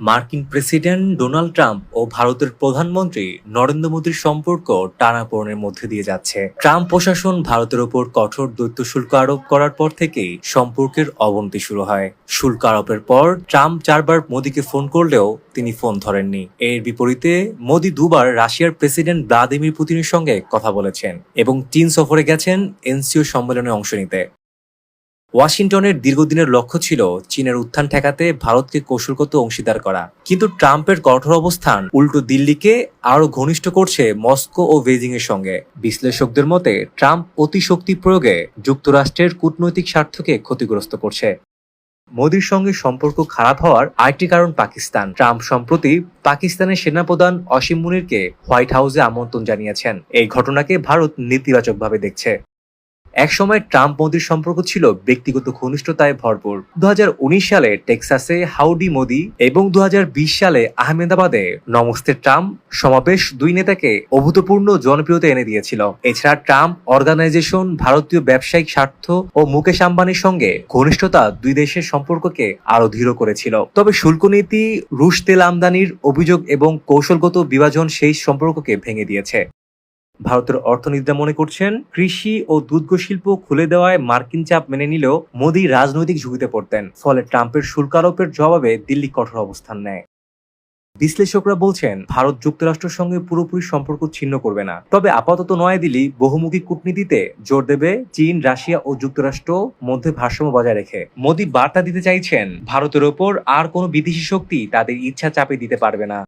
মার্কিন president Donald Trump ও ভারতের প্রধানমন্ত্রী নরেন্দ্র মোদীর সম্পর্ক টানাপোড়েনের মধ্যে দিয়ে যাচ্ছে। ট্রাম্প প্রশাসন ভারতের ওপর কঠোর দ্বৈত শুল্ক আরোপ করার পর থেকেই সম্পর্কের অবনতি শুরু হয়। শুল্ক আরোপের পর ট্রাম্প চারবার মোদীকে ফোন করলেও তিনি ফোন ধরেননি। এর বিপরীতে মোদী দুবার রাশিয়ার প্রেসিডেন্ট ভ্লাদিমির পুতিনের সঙ্গে কথা বলেছেন এবং চীন সফরে গেছেন এনসিও সম্মেলনে অংশ নিতে। ওয়াশিংটনের দীর্ঘদিনের লক্ষ্য ছিল চীনের উত্থান ঠেকাতে ভারতকে কৌশলগত অংশীদার করা। কিন্তু ট্রাম্পের কঠোর অবস্থান উল্টো দিল্লিকে আরও ঘনিষ্ঠ করছে মস্কো ও বেজিং এর সঙ্গে। বিশ্লেষকদের মতে, ট্রাম্প অতি শক্তি প্রয়োগে যুক্তরাষ্ট্রের কূটনৈতিক স্বার্থকে ক্ষতিগ্রস্ত করছে। মোদির সঙ্গে সম্পর্ক খারাপ হওয়ার আরেকটি কারণ পাকিস্তান। ট্রাম্প সম্প্রতি পাকিস্তানের সেনাপ্রধান অসীম মুনিরকে হোয়াইট হাউসে আমন্ত্রণ জানিয়েছেন। এই ঘটনাকে ভারত নেতিবাচকভাবে দেখছে। একসময় ট্রাম্প মোদির সম্পর্ক ছিল ব্যক্তিগত ঘনিষ্ঠতায় ভরপুর। দুহাজার উনিশ সালে টেক্সাসে হাউডি মোদি এবং দুহাজার বিশ সালে আহমেদাবাদে নমস্তে ট্রাম্প সমাবেশ দুই নেতাকে অভূতপূর্ণ জনপ্রিয়তা এনে দিয়েছিল। এছাড়া ট্রাম্প অর্গানাইজেশন, ভারতীয় ব্যবসায়িক স্বার্থ ও মুকেশ আম্বানির সঙ্গে ঘনিষ্ঠতা দুই দেশের সম্পর্ককে আরও দৃঢ় করেছিল। তবে শুল্ক নীতি, রুশ তেল আমদানির অভিযোগ এবং কৌশলগত বিভাজন সেই সম্পর্ককে ভেঙে দিয়েছে। ভারতের অর্থনীতিরা মনে করছেন, কৃষি ও দুগ্ধ শিল্প খুলে দেওয়ায় মার্কিন চাপ মেনে নিলেও মোদি রাজনৈতিক ঝুঁকিতে পড়তেন, ফলে ট্রাম্পের শুল্ক আরোপের জবাবে দিল্লি কঠোর অবস্থান নেয়। বিশ্লেষকরা বলছেন, ভারত যুক্তরাষ্ট্রের সঙ্গে পুরোপুরি সম্পর্ক ছিন্ন করবে না। তবে আপাতত নয়াদিল্লি বহুমুখী কূটনীতিতে জোর দেবে চীন, রাশিয়া ও যুক্তরাষ্ট্র মধ্যে ভারসাম্য বজায় রেখে। মোদী বার্তা দিতে চাইছেন, ভারতের ওপর আর কোনো বিদেশি শক্তি তাদের ইচ্ছা চাপে দিতে পারবে না।